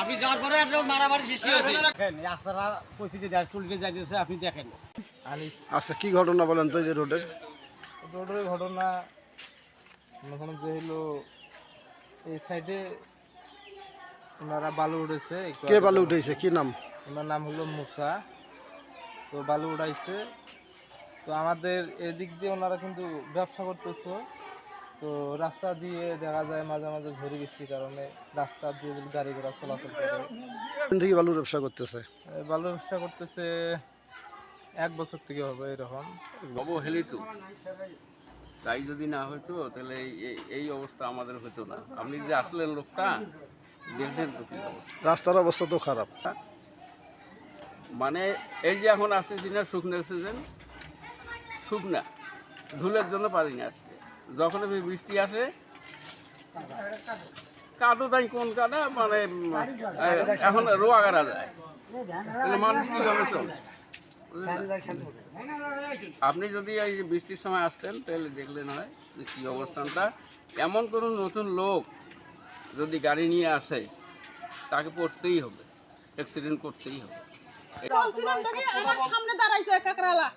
আপনি যাওয়ার পরে একটা মারামারি সৃষ্টি হয়েছে। রাস্তাটা পরিস্থিতি দেয় চলতে যাইতেছে আপনি দেখেন। আচ্ছা কি ঘটনা বলেন তো এই যে রোডের? রোডের ঘটনা করেন যে হলো এই সাইডে ওনারা বালু উঠেছে কে বালু উঠেছে কি নাম? ওনার নাম হলো মুসা। তো বালু উঠাইছে। তো আমাদের এদিক দিয়ে ওনারা কিন্তু ব্যবসা করতেছে। তো রাস্তা দিয়ে দেখা যায় মাঝে মাঝে ঝড়ি বৃষ্টির কারণে রাস্তা দিয়ে গাড়ি ঘোড়া চলাচল করে। থেকে বালুর ব্যবসা করতেছে? বালুর ব্যবসা করতেছে এক বছর থেকে হবে এরকম। অবহেলিত তাই যদি না হতো তাহলে এই- অবস্থা আমাদের হতো না। আপনি যে আসলেন লোকটা দেখলেন তো রাস্তার অবস্থা তো খারাপ। মানে এই যে এখন আসতেছি না শুকনোর সিজন শুকনা। ধুলের জন্য পারি না যখন বৃষ্টি আসে, কাদো তাই কোন কাদা? মানে এখন রোয়া গাড়া যায় মানুষ কীভাবে চলে? আপনি যদি এই বৃষ্টির সময় আসতেন, তাহলে দেখলেন হয় কী অবস্থানটা। এমন কোনো নতুন লোক যদি গাড়ি নিয়ে আসে, তাকে পড়তেই হবে অ্যাক্সিডেন্ট করতেই হবে। আমার সামনে দাঁড়াইছে কাকরালা।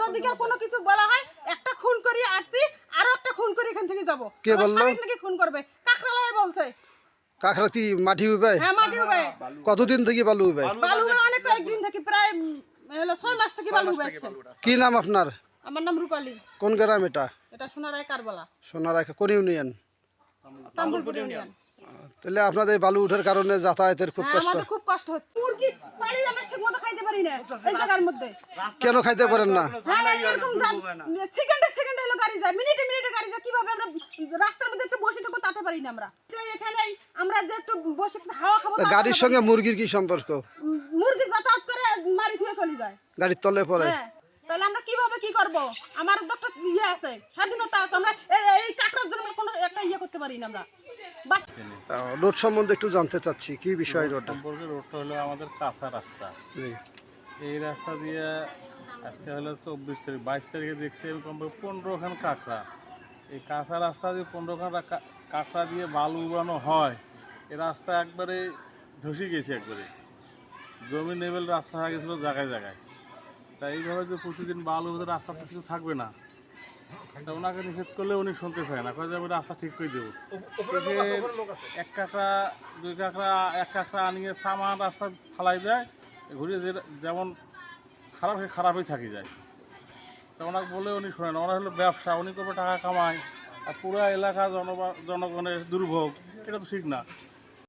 যদি কোনো কিছু বলা হয়, একটা খুন করি আসছি আরও একটা খুন করে এখান থেকে যাব। কে বলল? নাকি খুন করবে? কাকরালাই বলছে। কাকরাতি মাটি উবে? হ্যাঁ মাটি হবে কতদিন থেকে বালু উবে? বালু অনেক কয়েকদিন থেকে প্রায় হলো ছয় মাস থেকে বালু বেচছে কি নাম আপনার? আমার নাম রূপালী। কোন গ্রাম এটা? এটা সোনারায় কারবালা। সোনারায় কোন ইউনিয়ন? তাম্বুলপুর ইউনিয়ন। তাহলে আপনাদের বালু উঠার কারণে যাতায়াতের খুব হ্যাঁ কষ্ট। আমাদের খুব কষ্ট হচ্ছে। মুরগি পালি আমরা ঠিক মতো খাইতে পারি না এই জায়গার মধ্যে। কেন খাইতে পারেন না? হ্যাঁ এরকম সেকেন্ডে সেকেন্ডে গাড়ি যায় মিনিটে মিনিটে গাড়ি যায় কীভাবে আমরা রাস্তার মধ্যে একটু বসে থাকব তাতে পারি না আমরা? তো এখানেই আমরা যে একটু বসে একটু হাওয়া খাব গাড়ির সঙ্গে মুরগির কি সম্পর্ক? মুরগি যাতায়াত করে মারি থুয়ে চলে যায়। গাড়ির তলে পড়ে। হ্যাঁ তাহলে আমরা কীভাবে কি করব? আমার তো একটা ইয়ে আছে স্বাধীনতা আছে আমরা এ- এই কাকড়ার জন্য কোনো একটা ইয়ে করতে পারি না আমরা। রোড সম্বন্ধে একটু জানতে চাচ্ছি কি বিষয় রোড সম্পর্কে রোডটা হলো আমাদের কাঁচা রাস্তা। এই রাস্তা দিয়ে আজকে হলো চব্বিশ তারিখ বাইশ তারিখে দেখছি এরকম পনেরোখান কাঁকড়া। এই কাঁচা রাস্তা দিয়ে পনেরোখান কাঁকড়া দিয়ে বালু উড়ানো হয় এই রাস্তা একবারে ধসে গেছে একবারে। জমি লেভেল রাস্তা হয়ে গেছিল জায়গায় জায়গায়। তাই এইভাবে যে প্রতিদিন বালু রাস্তা তো কিছু থাকবে না। তা ওনাকে নিষেধ করলে উনি শুনতে চায় না কয়ে যে আমি রাস্তা ঠিক করে দেবো। এক কাঁকড়া দুই কাঁকড়া এক কাঁকড়া আনিয়ে সামান রাস্তা ফালাই দেয় ঘুরে যেমন খারাপ খারাপই থাকি যায়। তা ওনাকে বলে উনি শোনেন, ওনার হলো ব্যবসা, উনি করবে টাকা কামায় আর পুরো এলাকা জনগণের দুর্ভোগ, এটা তো ঠিক না।